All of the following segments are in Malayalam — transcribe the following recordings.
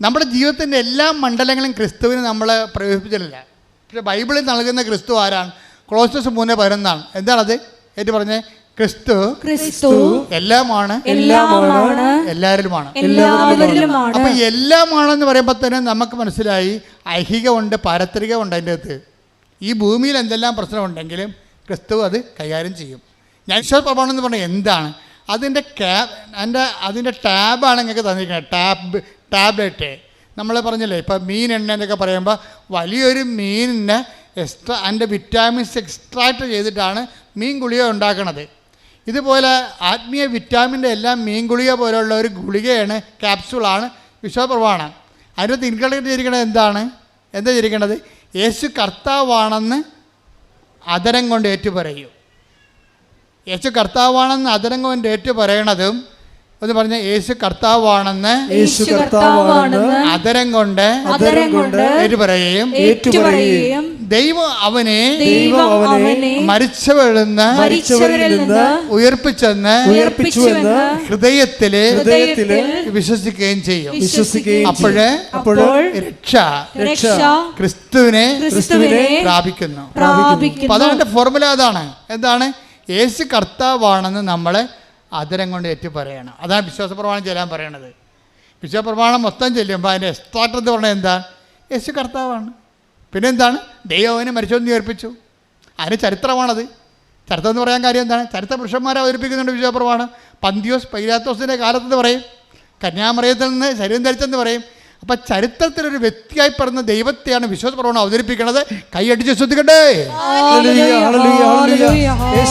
നമ്മുടെ ജീവിതത്തിന്റെ എല്ലാ മണ്ഡലങ്ങളും ക്രിസ്തുവിന് നമ്മൾ പ്രവേശിപ്പിച്ചിട്ടില്ല. പക്ഷേ ബൈബിളിൽ നൽകുന്ന ക്രിസ്തു ആരാണ്? ക്ലോസസ് മൂന്ന് പതിനൊന്നാണ്. എന്താണത് ഏറ്റു പറഞ്ഞേ ക്രിസ്തു ക്രിസ്തു എല്ലാമാണ്. എല്ലാമാണ്. എല്ലാവരിലുമാണ് അപ്പൊ എല്ലാമാണെന്ന് പറയുമ്പോൾ തന്നെ നമുക്ക് മനസ്സിലായി ഐഹികമുണ്ട് പാരത്രികമുണ്ട് അതിന്റെ അകത്ത്. ഈ ഭൂമിയിൽ എന്തെല്ലാം പ്രശ്നമുണ്ടെങ്കിലും ക്രിസ്തു അത് കൈകാര്യം ചെയ്യും. ഞാൻ പ്രമാണം എന്ന് പറഞ്ഞാൽ എന്താണ്? അതിന്റെ ക്യാ അതിന്റെ അതിന്റെ ടാബാണ് നിങ്ങൾക്ക് തന്നിരിക്കുന്നത്. Tab tablet. നമ്മൾ പറഞ്ഞില്ലേ ഇപ്പം മീൻ എണ്ണ എന്നൊക്കെ പറയുമ്പോൾ വലിയൊരു മീനിനെ എക്സ്ട്രാ അതിന്റെ വിറ്റാമിൻസ് എക്സ്ട്രാക്ട് ചെയ്തിട്ടാണ് മീൻ ഗുളിക ഉണ്ടാക്കുന്നത് ഇതുപോലെ ആത്മീയ വിറ്റാമിന്റെ എല്ലാം മീൻ ഗുളിക പോലെയുള്ള ഒരു ഗുളികയാണ് ക്യാപ്സൂളാണ് വിശ്വപ്രമാണം. അതിനകത്ത് ഇൻക്ലൂഡ് ചെയ്തിരിക്കുന്നത് എന്താണ്? എന്താ ചെയ്തിരിക്കുന്നത് യേശു കർത്താവാണെന്ന് അതരം കൊണ്ട് ഏറ്റുപറയൂ. യേശു കർത്താവാണെന്ന് അതരം കൊണ്ട് ഏറ്റുപറയണതും എന്ന് പറഞ്ഞ യേശു കർത്താവാണെന്ന് യേശു കർത്താവാണെന്ന് അതരം കൊണ്ട് അതരം കൊണ്ട് ഏറ്റുപറയുകയും ഏറ്റുപറയുകയും ദൈവം അവനെ ദൈവം അവനെ മരിച്ചവരിൽ നിന്ന് മരിച്ചവരിൽ നിന്ന് ഉയർപ്പിച്ചെന്ന് ഉയർപ്പിച്ചുവെന്ന് ഹൃദയത്തിൽ ഹൃദയത്തിൽ വിശ്വസിക്കുകയും ചെയ്യും. വിശ്വസിക്കുകയും അപ്പോഴ് അപ്പോൾ രക്ഷ രക്ഷ ക്രിസ്തുവിനെ ക്രിസ്തുവിനെ പ്രാപിക്കുന്നു. അപ്പൊ അതവന്റെ അതാണ് ഫോർമുല അതാണ് എന്താണ്? യേശു കർത്താവാണെന്ന് നമ്മൾ അതരം കൊണ്ട് ഏറ്റു പറയണം. അതാണ് വിശ്വാസപ്രമാണം ചെല്ലാൻ പറയണത്. വിശ്വപ്രമാണം മൊത്തം ചെല്ലുമ്പോൾ അതിന്റെ എക്സ്ട്രാക്ട് എന്ന് പറഞ്ഞാൽ എന്താ? യേശു കർത്താവാണ്. പിന്നെ എന്താണ് ദൈവവനെ മരിച്ചോന്ന് ഉയർപ്പിച്ചു അതിന് ചരിത്രമാണത്. ചരിത്രം എന്ന് പറയാൻ കാര്യം എന്താണ്? ചരിത്ര പുരുഷന്മാരെ അവതരിപ്പിക്കുന്നുണ്ട് വിശ്വാസപ്രമാണം പന്തിയോസ് പൈലാത്തോസിന്റെ കാലത്തെന്ന് പറയും. കന്യാമറിയത്തിൽ നിന്ന് ശരീരം ധരിച്ചെന്ന് പറയും. അപ്പം ചരിത്രത്തിലൊരു വ്യക്തിയായി പറഞ്ഞ ദൈവത്തെയാണ് വിശ്വാസപ്രമാണം അവതരിപ്പിക്കുന്നത് കൈയടിച്ച് ശ്രദ്ധിക്കട്ടെ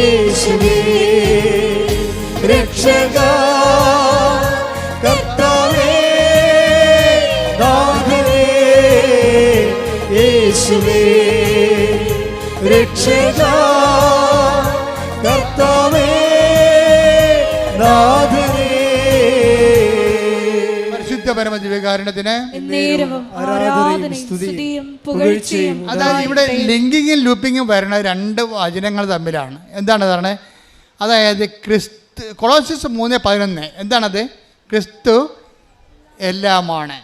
യേശുവേ. രക്ഷക കർത്താവേ നാഥനേ യേശുവേ. രക്ഷക സ്തുതിയും പുകഴ്ചയും അതായത് ഇവിടെ ലിങ്കിങ്ങും ലൂപ്പിങ്ങും വരുന്ന രണ്ട് വചനങ്ങൾ തമ്മിലാണ്. എന്താണ് പറഞ്ഞത് അതായത് ക്രിസ്തു കൊളോസിസ് മൂന്ന് പതിനൊന്ന്. എന്താണത്? ക്രിസ്തു എല്ലാമാണ്.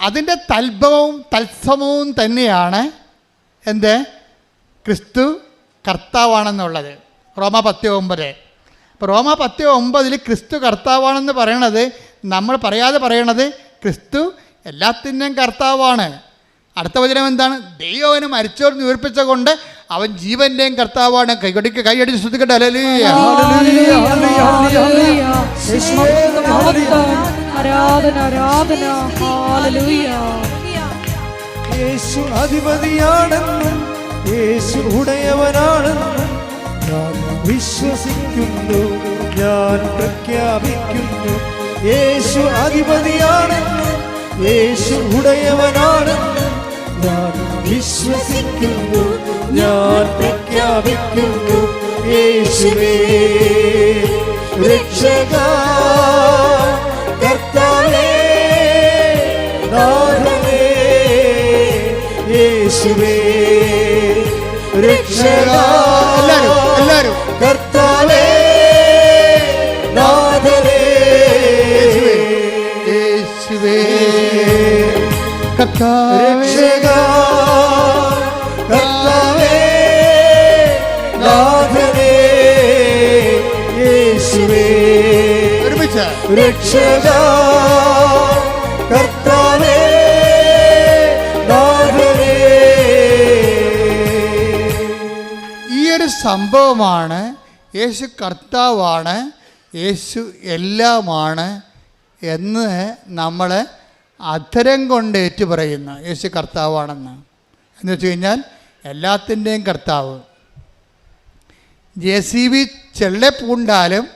അതിന്റെ തൽഭവവും തത്സമവും തന്നെയാണ് എന്ത്? ക്രിസ്തു കർത്താവാണെന്നുള്ളത്. റോമ പത്ത് ഒമ്പത്. അപ്പോൾ റോമ പത്ത് ഒമ്പതിൽ ക്രിസ്തു കർത്താവാണെന്ന് പറയണത് നമ്മൾ പറയാതെ പറയണത് ക്രിസ്തു എല്ലാത്തിന്റെയും കർത്താവാണ്. അടുത്ത വചനം എന്താണ്? ദൈവവന് മരിച്ചോർ ഉയർപ്പിച്ച കൊണ്ട് അവൻ ജീവന്റെയും കർത്താവാണ്. കൈകൊടിക്ക് കൈയടിച്ച് ശ്രദ്ധിക്കട്ടെ. അല്ലേ ഹല്ലേലൂയ, ഹല്ലേലൂയ, ഹല്ലേലൂയ. യേശുവേ, ആരാധന ആരാധന. ഹാലലൂയ യേശു അധിപതിയാണെന്നും യേശു ഉടയവനാണെന്നും വിശ്വസിക്കുന്നു ഞാൻ പ്രഖ്യാപിക്കുന്നു. യേശു അധിപതിയാണെന്ന് യേശു ഉടയവനാണെന്ന് ഞാൻ വിശ്വസിക്കുന്നു ഞാൻ പ്രഖ്യാപിക്കുന്നു. യേശുവേ രക്ഷക കർത്താവേ യേശുവേ രക്ഷക എല്ലാവരും കർത്താവേ നാഥനേ. യേശുവേ. കർത്താവേ. രക്ഷക കർത്താവേ നാഥനേ. യേശുവേ. ഒരുമിച്ച്. രക്ഷക. സംഭവമാണ്. യേശു കർത്താവാണ്. യേശു എല്ലാമാണ് എന്ന് നമ്മൾ അധരം കൊണ്ട് ഏറ്റുപറയുന്നു. യേശു കർത്താവാണെന്ന്. എന്ന് വെച്ച് കഴിഞ്ഞാൽ എല്ലാത്തിന്റെയും കർത്താവ്. ജെ സി ബി ചെള്ളപ്പൂണ്ടാലും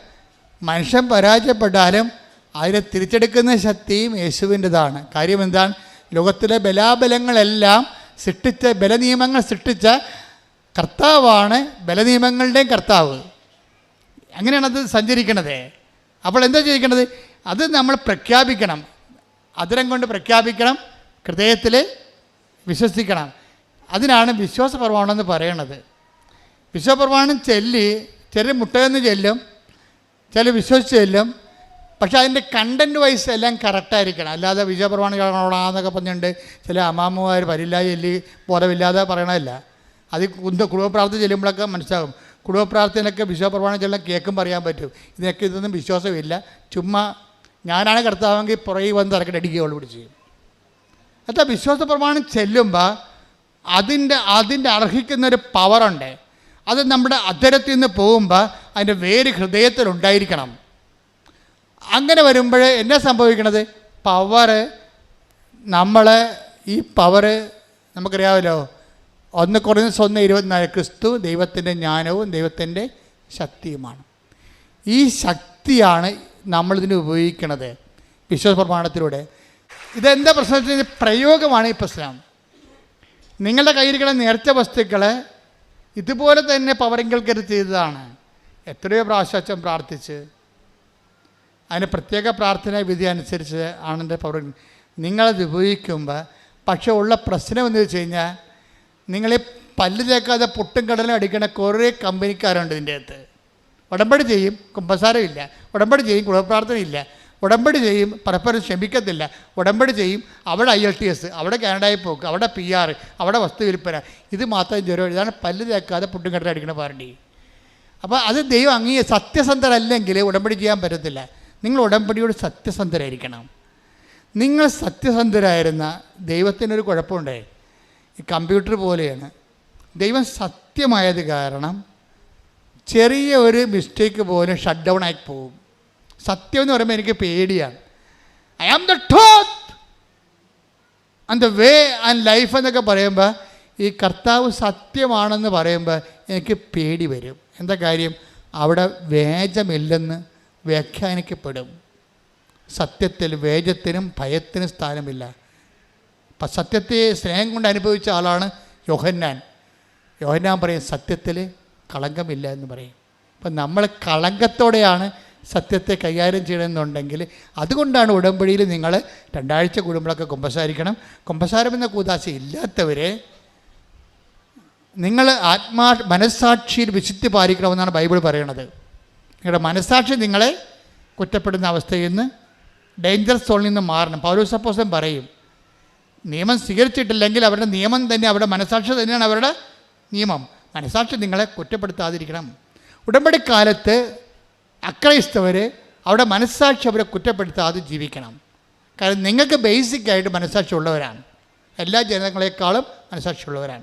മനുഷ്യൻ പരാജയപ്പെട്ടാലും അതിനെ തിരിച്ചെടുക്കുന്ന ശക്തിയും യേശുവിന്റെതാണ്. കാര്യം എന്താണ്? ലോകത്തിലെ ബലാബലങ്ങളെല്ലാം സൃഷ്ടിച്ച ബലനിയമങ്ങൾ സൃഷ്ടിച്ച കർത്താവാണ് ബലനിയമങ്ങളുടെയും കർത്താവ്. അങ്ങനെയാണ് അത് സഞ്ചരിക്കണത്. അപ്പോൾ എന്താ ചെയ്യിക്കണത് അത് നമ്മൾ പ്രഖ്യാപിക്കണം. അതിരം കൊണ്ട് പ്രഖ്യാപിക്കണം. ഹൃദയത്തിൽ വിശ്വസിക്കണം. അതിനാണ് വിശ്വാസ പ്രമാണമെന്ന് പറയണത്. വിശ്വപ്രമാണം ചെല്ലി ചെറിയ മുട്ടയെന്ന് ചെല്ലും ചില വിശ്വസിച്ച് ചെല്ലും. പക്ഷേ അതിന്റെ കണ്ടന്റ് വൈസ് എല്ലാം കറക്റ്റായിരിക്കണം അല്ലാതെ വിജയപ്രമാണികളാന്നൊക്കെ പറഞ്ഞുകൊണ്ട് ചില അമ്മാമ്മമാർ വരില്ല ചെല്ലി ബോധമില്ലാതെ പറയണതല്ല. അത് കുന്ത കുടുംബപ്രാർത്ഥന ചെല്ലുമ്പോഴൊക്കെ മനസ്സിലാകും. കുടുംബപ്രാർത്ഥനയൊക്കെ വിശ്വപ്രമാണം ചെല്ലാൻ കേൾക്കുമ്പോൾ പറയാൻ പറ്റും. ഇതിനൊക്കെ ഇതൊന്നും വിശ്വാസമില്ല. ചുമ്മാ ഞാനാണ് കർത്താവെങ്കിൽ പുറകെ വന്ന് തിരക്കിട്ട് അടിക്കുകയുള്ളൂ പിടിച്ച് എന്നിട്ട് വിശ്വാസ പ്രമാണം ചെല്ലുമ്പോൾ അതിന്റെ അതിന്റെ അർഹിക്കുന്നൊരു പവറുണ്ട്. അത് നമ്മുടെ അധരത്തിൽ നിന്ന് പോകുമ്പോൾ അതിന്റെ വേര് ഹൃദയത്തിലുണ്ടായിരിക്കണം അങ്ങനെ വരുമ്പോൾ എന്നാ സംഭവിക്കണത്? പവറ് നമ്മൾ ഈ പവറ് നമുക്കറിയാമല്ലോ. ഒന്ന് കുറഞ്ഞ സ്വന്തം ഇരുപത്തിനാല് ക്രിസ്തു ദൈവത്തിന്റെ ജ്ഞാനവും ദൈവത്തിന്റെ ശക്തിയുമാണ്. ഈ ശക്തിയാണ് നമ്മളിതിന് ഉപയോഗിക്കുന്നത് വിശ്വാസ പ്രമാണത്തിലൂടെ ഇതെന്താ പ്രശ്നം പ്രയോഗമാണ് ഈ പ്രശ്നം. നിങ്ങളുടെ കയ്യിരിക്കുന്ന നേർച്ച വസ്തുക്കൾ ഇതുപോലെ തന്നെ പവറിങ്കൽ കരുതി ചെയ്തതാണ്. എത്രയോ പ്രാവശ്യം പ്രാർത്ഥിച്ച്. അതിന് പ്രത്യേക പ്രാർത്ഥന വിധി അനുസരിച്ച് ആണെന്റെ പവർ നിങ്ങളത് ഉപയോഗിക്കുമ്പോൾ പക്ഷേ ഉള്ള പ്രശ്നം എന്ന് വെച്ച് കഴിഞ്ഞാൽ നിങ്ങളെ പല്ല് തേക്കാതെ പൊട്ടും കടലും അടിക്കണ കുറേ കമ്പനിക്കാരുണ്ട് ഇതിന്റെ അകത്ത്. ഉടമ്പടി ചെയ്യും കുമ്പസാരമില്ല ഉടമ്പടി ചെയ്യും കുടപ്രാർത്ഥനയില്ല ഉടമ്പടി ചെയ്യും പരസ്പരം ക്ഷമിക്കത്തില്ല. ഉടമ്പടി ചെയ്യും അവിടെ ഐ എൽ ടി എസ് അവിടെ കാനഡയിൽ പോക്ക് അവിടെ പി ആർ അവിടെ വസ്തു വിൽപ്പന. ഇത് മാത്രം ജ്വരം ഇതാണ് പല്ല് തേക്കാതെ പൊട്ടും കടലും അടിക്കണ പാർട്ടി അപ്പോൾ അത് ദൈവം അങ്ങേ സത്യസന്ധരല്ലെങ്കിൽ ഉടമ്പടി ചെയ്യാൻ പറ്റത്തില്ല. നിങ്ങൾ ഉടമ്പടിയോട് സത്യസന്ധരായിരിക്കണം. നിങ്ങൾ സത്യസന്ധരായിരുന്ന ദൈവത്തിനൊരു കുഴപ്പമുണ്ടേ? ഈ കമ്പ്യൂട്ടർ പോലെയാണ്. ദൈവം സത്യമായത് കാരണം ചെറിയ ഒരു മിസ്റ്റേക്ക് പോലും ഷട്ട് ഡൗൺ ആയി പോകും. സത്യം എന്ന് പറയുമ്പോൾ എനിക്ക് പേടിയാണ്. I am the truth and the way and life എന്നൊക്കെ പറയുമ്പോൾ ഈ കർത്താവ് സത്യമാണെന്ന് പറയുമ്പോൾ എനിക്ക് പേടി വരും. എന്താ കാര്യം? അവിടെ വേജമില്ലെന്ന് വ്യാഖ്യാനിക്കപ്പെടും. സത്യത്തിൽ വേജത്തിനും ഭയത്തിനും സ്ഥാനമില്ല. അപ്പം സത്യത്തെ സ്നേഹം കൊണ്ട് അനുഭവിച്ച ആളാണ് യോഹന്നാൻ. യോഹന്നാൻ പറയും സത്യത്തിൽ കളങ്കമില്ല എന്ന് പറയും. അപ്പം നമ്മൾ കളങ്കത്തോടെയാണ് സത്യത്തെ കൈകാര്യം ചെയ്യണമെന്നുണ്ടെങ്കിൽ അതുകൊണ്ടാണ് ഉടമ്പടിയിൽ നിങ്ങൾ രണ്ടാഴ്ച കൂടുമ്പോഴൊക്കെ കുമ്പസാരിക്കണം. കുമ്പസാരം എന്ന കൂതാശ ഇല്ലാത്തവരെ നിങ്ങൾ ആത്മാ മനസ്സാക്ഷിയിൽ വിശുദ്ധി പാലിക്കണമെന്നാണ് ബൈബിൾ പറയണത്. നിങ്ങളുടെ മനസ്സാക്ഷി നിങ്ങളെ കുറ്റപ്പെടുന്ന അവസ്ഥയിൽ നിന്ന് ഡേഞ്ചർ സോണിൽ നിന്ന് മാറണം. പൗരസപ്പോസം പറയും നിയമം സ്വീകരിച്ചിട്ടില്ലെങ്കിൽ അവരുടെ നിയമം തന്നെ അവരുടെ മനസാക്ഷി തന്നെയാണ് അവരുടെ നിയമം. മനസാക്ഷി നിങ്ങളെ കുറ്റപ്പെടുത്താതിരിക്കണം. ഉടമ്പടി കാലത്ത് അക്രൈസ്തവർ അവരുടെ മനസ്സാക്ഷി അവരെ കുറ്റപ്പെടുത്താതെ ജീവിക്കണം. കാരണം നിങ്ങൾക്ക് ബേസിക്കായിട്ട് മനസ്സാക്ഷി ഉള്ളവരാണ്. എല്ലാ ജനങ്ങളെക്കാളും മനസ്സാക്ഷി ഉള്ളവരാണ്.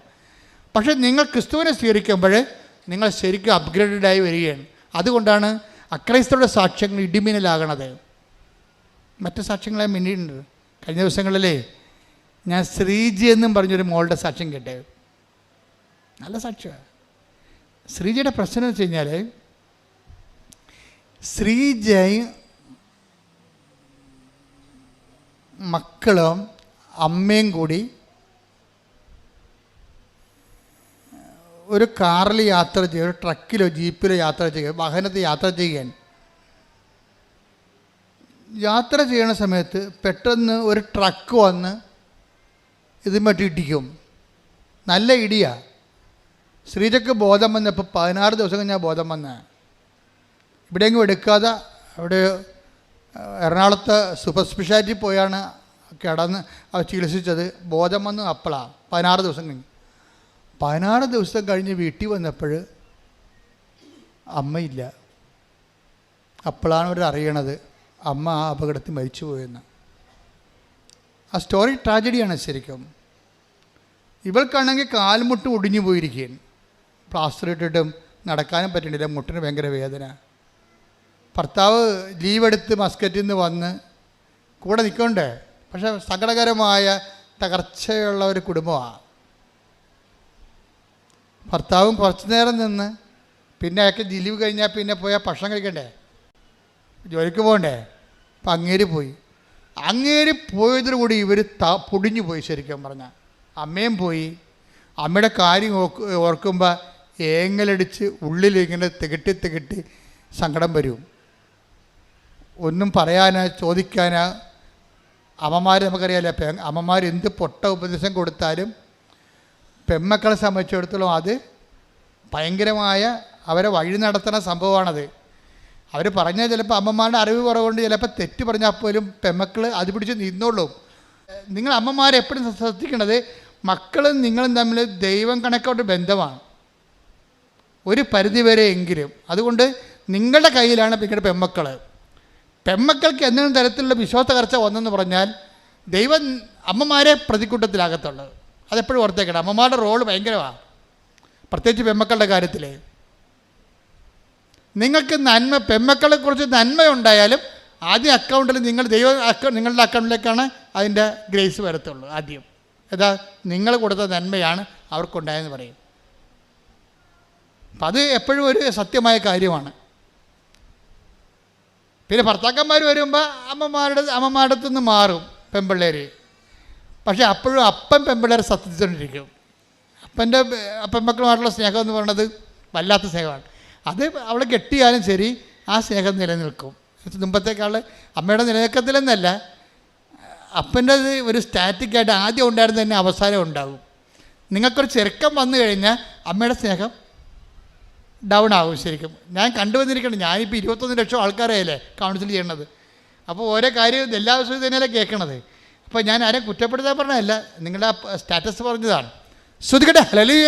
പക്ഷേ നിങ്ങൾ ക്രിസ്തുവിനെ സ്വീകരിക്കുമ്പോൾ നിങ്ങൾ ശരിക്കും അപ്ഗ്രേഡഡായി വരികയാണ്. അതുകൊണ്ടാണ് അക്രൈസ്തവരുടെ സാക്ഷ്യങ്ങൾ ഇടിമിന്നലാകണത്. മറ്റ് സാക്ഷ്യങ്ങളെ മിന്നിട്ടുണ്ട് കഴിഞ്ഞ ദിവസങ്ങളിലേ ഞാൻ ശ്രീജി എന്നും പറഞ്ഞൊരു മോളുടെ സാക്ഷ്യം കേട്ടേ? നല്ല സാക്ഷ്യമാണ് ശ്രീജിയുടെ പ്രശ്നം എന്ന് വെച്ച് കഴിഞ്ഞാൽ ശ്രീജയും മക്കളും അമ്മയും കൂടി ഒരു കാറിൽ യാത്ര ചെയ്യുക ഒരു ട്രക്കിലോ ജീപ്പിലോ യാത്ര ചെയ്യുക വാഹനത്തിൽ യാത്ര ചെയ്യാൻ യാത്ര ചെയ്യുന്ന സമയത്ത് പെട്ടെന്ന് ഒരു ട്രക്ക് വന്ന് ഇതുമായിട്ട് ഇടിക്കും. നല്ല ഇടിയാ. ശ്രീജക്ക് ബോധം വന്നപ്പോൾ പതിനാറ് ദിവസം കഴിഞ്ഞാൽ ബോധം വന്ന. ഇവിടെയെങ്കിലും എടുക്കാതെ അവിടെ എറണാകുളത്ത് സൂപ്പർ സ്പെഷ്യാലിറ്റി പോയാണ് കിടന്ന് അവർ ചികിത്സിച്ചത്. ബോധം വന്ന് അപ്പോളാണ് പതിനാറ് ദിവസം കഴിഞ്ഞ്. പതിനാറ് ദിവസം കഴിഞ്ഞ് വീട്ടിൽ വന്നപ്പോൾ അമ്മയില്ല. അപ്പോഴാണ് അവർ അറിയണത്. അമ്മ ആ അപകടത്തിൽ മരിച്ചു പോയെന്ന് ആ സ്റ്റോറി ട്രാജഡിയാണ് ശരിക്കും. ഇവൾക്കാണെങ്കിൽ കാൽമുട്ട് ഒടിഞ്ഞു പോയിരിക്കുകയാണ്. പ്ലാസ്റ്റർ ഇട്ടിട്ടും നടക്കാനും പറ്റണില്ല. മുട്ടിന് ഭയങ്കര വേദന. ഭർത്താവ് ലീവ് എടുത്ത് മസ്കറ്റിൽ നിന്ന് വന്ന് കൂടെ നിൽക്കണ്ടേ? പക്ഷെ സങ്കടകരമായ തകർച്ചയുള്ള ഒരു കുടുംബമാണ്. ഭർത്താവും കുറച്ച് നേരം നിന്ന് പിന്നെ അയാൾക്ക് ലീവ് കഴിഞ്ഞാൽ പിന്നെ പോയാൽ ഭക്ഷണം കഴിക്കണ്ടേ? ജോലിക്ക് പോകണ്ടേ? അപ്പം അങ്ങേര് പോയി. അങ്ങേര് പോയതോടുകൂടി ഇവർ ത പൊടിഞ്ഞു പോയി ശരിക്കും പറഞ്ഞാൽ. അമ്മയും പോയി. അമ്മയുടെ കാര്യം ഓർക്കുമ്പോൾ ഏങ്ങലടിച്ച് ഉള്ളിലിങ്ങനെ തികട്ടി തികട്ടി സങ്കടം വരും. ഒന്നും പറയാനാ ചോദിക്കാനോ. അമ്മമാർ നമുക്കറിയാലോ പെ അമ്മമാർ എന്ത് പൊട്ട ഉപദേശം കൊടുത്താലും പെമ്മക്കളെ സംബന്ധിച്ചിടത്തോളം അത് ഭയങ്കരമായ അവരെ വഴി നടത്തുന്ന സംഭവമാണത്. അവർ പറഞ്ഞാൽ ചിലപ്പോൾ അമ്മമാരുടെ അറിവ് കുറവുകൊണ്ട് ചിലപ്പോൾ തെറ്റ് പറഞ്ഞാൽ പോലും പെമ്മക്കൾ അത് പിടിച്ച് നിന്നോളും. നിങ്ങൾ അമ്മമാരെ എപ്പോഴും ശ്രദ്ധിക്കേണ്ടത് മക്കളും നിങ്ങളും തമ്മിൽ ദൈവം കണക്കോട്ട് ബന്ധമാണ്. ഒരു പരിധിവരെ എങ്കിലും. അതുകൊണ്ട് നിങ്ങളുടെ കയ്യിലാണ് നിങ്ങളുടെ പെമ്മക്കൾ പെമ്മക്കൾക്ക് എന്തെങ്കിലും തരത്തിലുള്ള വിശ്വാസ തകർച്ച വന്നെന്ന് പറഞ്ഞാൽ ദൈവം അമ്മമാരെ പ്രതിക്കൂട്ടത്തിലാകത്തുള്ളത്. അതെപ്പോഴും ഓർത്തേക്കണം. അമ്മമാരുടെ റോൾ ഭയങ്കരമാണ് പ്രത്യേകിച്ച് പെമ്മക്കളുടെ കാര്യത്തിൽ നിങ്ങൾക്ക് നന്മ പെമ്മക്കളെ കുറിച്ച് നന്മയുണ്ടായാലും ആദ്യം അക്കൗണ്ടിൽ നിങ്ങൾ ദൈവ അക്കൗ നിങ്ങളുടെ അക്കൗണ്ടിലേക്കാണ് അതിന്റെ ഗ്രേസ് വരത്തുള്ളൂ ആദ്യം. ഏതാ നിങ്ങൾ കൊടുത്ത നന്മയാണ് അവർക്കുണ്ടായെന്ന് പറയും. അപ്പം അത് എപ്പോഴും ഒരു സത്യമായ കാര്യമാണ്. പിന്നെ ഭർത്താക്കന്മാർ വരുമ്പോൾ അമ്മമാരുടെ അമ്മമാരുടെ നിന്ന് മാറും പെമ്പിള്ളേർ പക്ഷേ അപ്പോഴും അപ്പൻ പെമ്പിള്ളേർ സത്യത്തിക്കൊണ്ടിരിക്കും അപ്പന്റെ പെമ്മക്കളുമായിട്ടുള്ള സ്നേഹം എന്ന് പറയുന്നത് വല്ലാത്ത സ്നേഹമാണ്. അത് അവളെ കെട്ടിയാലും ശരി ആ സ്നേഹം നിലനിൽക്കും. മുമ്പത്തേക്കാൾ അമ്മയുടെ നിലനിൽക്കത്തിലെന്നല്ല അപ്പന്റെ ഒരു സ്റ്റാറ്റിക്കായിട്ട് ആദ്യം ഉണ്ടായിരുന്ന തന്നെ അവസാനം ഉണ്ടാകും. നിങ്ങൾക്കൊരു ചെറുക്കം വന്നു കഴിഞ്ഞാൽ അമ്മയുടെ സ്നേഹം ഡൗൺ ആകും ശരിക്കും. ഞാൻ കണ്ടുവന്നിരിക്കണം ഞാനിപ്പോൾ ഇരുപത്തൊന്ന് ലക്ഷം ആൾക്കാരെയല്ലേ കൗൺസിൽ ചെയ്യണത്. അപ്പോൾ ഓരോ കാര്യം എല്ലാ ദിവസവും തന്നെയല്ലേ കേൾക്കണത്. അപ്പോൾ ഞാൻ ആരെയും കുറ്റപ്പെടുത്താൻ പറഞ്ഞതല്ല നിങ്ങളുടെ സ്റ്റാറ്റസ് പറഞ്ഞതാണ്. ശ്രുതിക്കട്ടെ. ഈ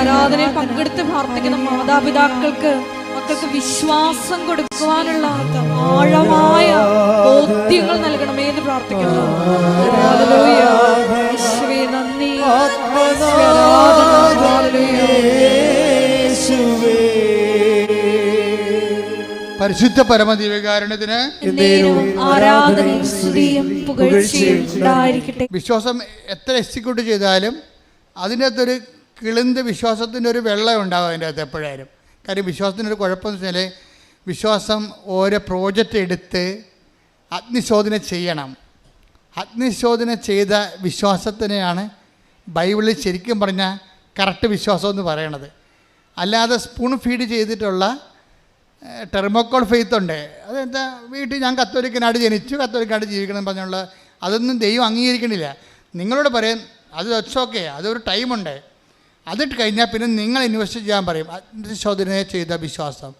ആരാധനയിൽ പങ്കെടുത്ത് പ്രാർത്ഥിക്കുന്ന മാതാപിതാക്കൾക്ക് മക്കൾക്ക് വിശ്വാസം കൊടുക്കുവാനുള്ള ആഴമായ ബോധ്യങ്ങൾ നൽകണമേ എന്ന് പ്രാർത്ഥിക്കുന്നു? നന്ദി. പരിശുദ്ധ പുകഴ്ചയും ഉണ്ടായിരിക്കട്ടെ. വിശ്വാസം എത്ര എക്സിക്യൂട്ട് ചെയ്താലും അതിന്റെ അകത്തൊരു കിളിന്ത് വിശ്വാസത്തിന്റെ ഒരു വെള്ളം ഉണ്ടാവും അതിന്റെ അകത്ത് എപ്പോഴായാലും. കാര്യം വിശ്വാസത്തിനൊരു കുഴപ്പമെന്ന് വെച്ചാൽ വിശ്വാസം ഓരോ പ്രോജക്റ്റ് എടുത്ത് അഗ്നിശോധന ചെയ്യണം. അഗ്നിശോധന ചെയ്ത വിശ്വാസത്തിനെയാണ് ബൈബിളിൽ ശരിക്കും പറഞ്ഞാൽ കറക്റ്റ് വിശ്വാസം എന്ന് പറയണത്. അല്ലാതെ സ്പൂൺ ഫീഡ് ചെയ്തിട്ടുള്ള ടെർമോക്കോൾ ഫെയ്ത്ത് ഉണ്ട്. അതെന്താ വീട്ടിൽ ഞാൻ കത്തോലിക്കനാട് ജനിച്ചു കത്തോലിക്കനാട് ജീവിക്കണം പറഞ്ഞുള്ള അതൊന്നും ദൈവം അംഗീകരിക്കണില്ല. നിങ്ങളോട് പറയും അത് ഓക്കെ അതൊരു ടൈമുണ്ട് അതിട്ട് കഴിഞ്ഞാൽ പിന്നെ നിങ്ങൾ ഇൻവെസ്റ്റ് ചെയ്യാൻ പറയും. അഗ്നിശോധന ചെയ്ത വിശ്വാസം.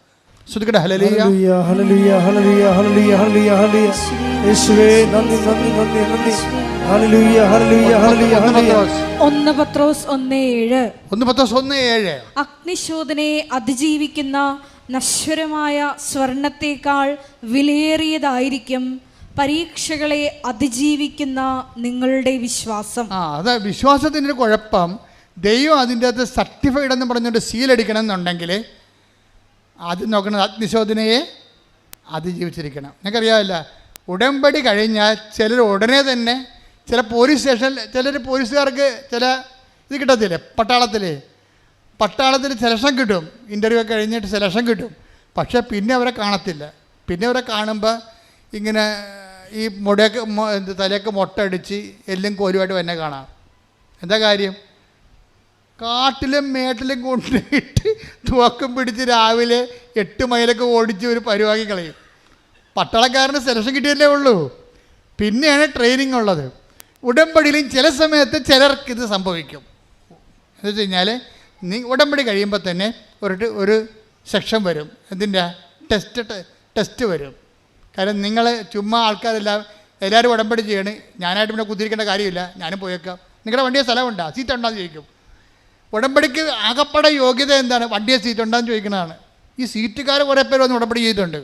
ശ്രുതിക്കട്ടെ hallelujah hallelujah, hallelujah, hallelujah, hallelujah, hallelujah, hallelujah. യേശുവേ നന്ദി നന്ദി നന്ദി നന്ദി. Hallelujah, hallelujah, hallelujah, hallelujah. പത്രോസ്. ഒന്ന് പത്രോസ് ഒന്ന് ഏഴ്. ഒന്ന് പത്രോസ് ഒന്ന് ഏഴ്. അഗ്നിശോധനയെ അതിജീവിക്കുന്ന നശ്വരമായ സ്വർണത്തേക്കാൾ വിലയേറിയതായിരിക്കും പരീക്ഷകളെ അതിജീവിക്കുന്ന നിങ്ങളുടെ വിശ്വാസം. ആ അത് വിശ്വാസത്തിന്റെ കുഴപ്പം. ദൈവം അതിന്റെ അകത്ത് സർട്ടിഫൈഡ് എന്ന് പറഞ്ഞുകൊണ്ട് സീലടിക്കണം എന്നുണ്ടെങ്കിൽ ആദ്യം നോക്കുന്നത് അഗ്നിശോധനയെ അതിജീവിച്ചിരിക്കണം. നിങ്ങൾക്കറിയാമല്ല ഉടമ്പടി കഴിഞ്ഞാൽ ചിലർ ഉടനെ തന്നെ ചില പോലീസ് സ്റ്റേഷനിൽ ചിലർ പോലീസുകാർക്ക് ചില ഇത് കിട്ടത്തില്ലേ? പട്ടാളത്തിൽ പട്ടാളത്തിൽ സെലക്ഷൻ കിട്ടും. ഇന്റർവ്യൂ ഒക്കെ കഴിഞ്ഞിട്ട് സെലക്ഷൻ കിട്ടും. പക്ഷേ പിന്നെ അവരെ കാണത്തില്ല. പിന്നെ അവരെ കാണുമ്പോൾ ഇങ്ങനെ ഈ മുടയൊക്കെ തലയൊക്കെ മൊട്ടടിച്ച് എല്ലും കോലുമായിട്ട് തന്നെ കാണാം. എന്താ കാര്യം? കാട്ടിലും മേട്ടിലും കൊണ്ടിട്ട് തൂക്കം പിടിച്ച് രാവിലെ എട്ട് മൈലൊക്കെ ഓടിച്ച് ഒരു പരിവാക്കി കളയും. പട്ടാളക്കാരന് സെലക്ഷൻ കിട്ടിയല്ലേ ഉള്ളൂ. പിന്നെയാണ് ട്രെയിനിങ് ഉള്ളത്. ഉടമ്പടിയിലും ചില സമയത്ത് ചിലർക്ക് ഇത് സംഭവിക്കും. എന്ന് വെച്ച് കഴിഞ്ഞാൽ നീ ഉടമ്പടി കഴിയുമ്പോൾ തന്നെ ഒരു ഒരു സെക്ഷൻ വരും. എന്തിന്റെ ടെസ്റ്റ് ടെസ്റ്റ് വരും. കാരണം നിങ്ങൾ ചുമ്മാ ആൾക്കാരെല്ലാം എല്ലാവരും ഉടമ്പടി ചെയ്യണേ. ഞാനായിട്ട് പിന്നെ കുത്തിരിക്കേണ്ട കാര്യമില്ല. ഞാനും പോയേക്കാം. നിങ്ങളുടെ വണ്ടിയെ സ്ഥലമുണ്ടോ? സീറ്റ് ഉണ്ടോയെന്ന് ചോദിക്കും. ഉടമ്പടിക്ക് ആകപ്പാടെ യോഗ്യത എന്താണ്? വണ്ടിയെ സീറ്റ് ഉണ്ടെന്ന് ചോദിക്കുന്നതാണ്. ഈ സീറ്റുകാർ കുറേ പേര് വന്ന് ഉടമ്പടി ചെയ്തിട്ടുണ്ട്.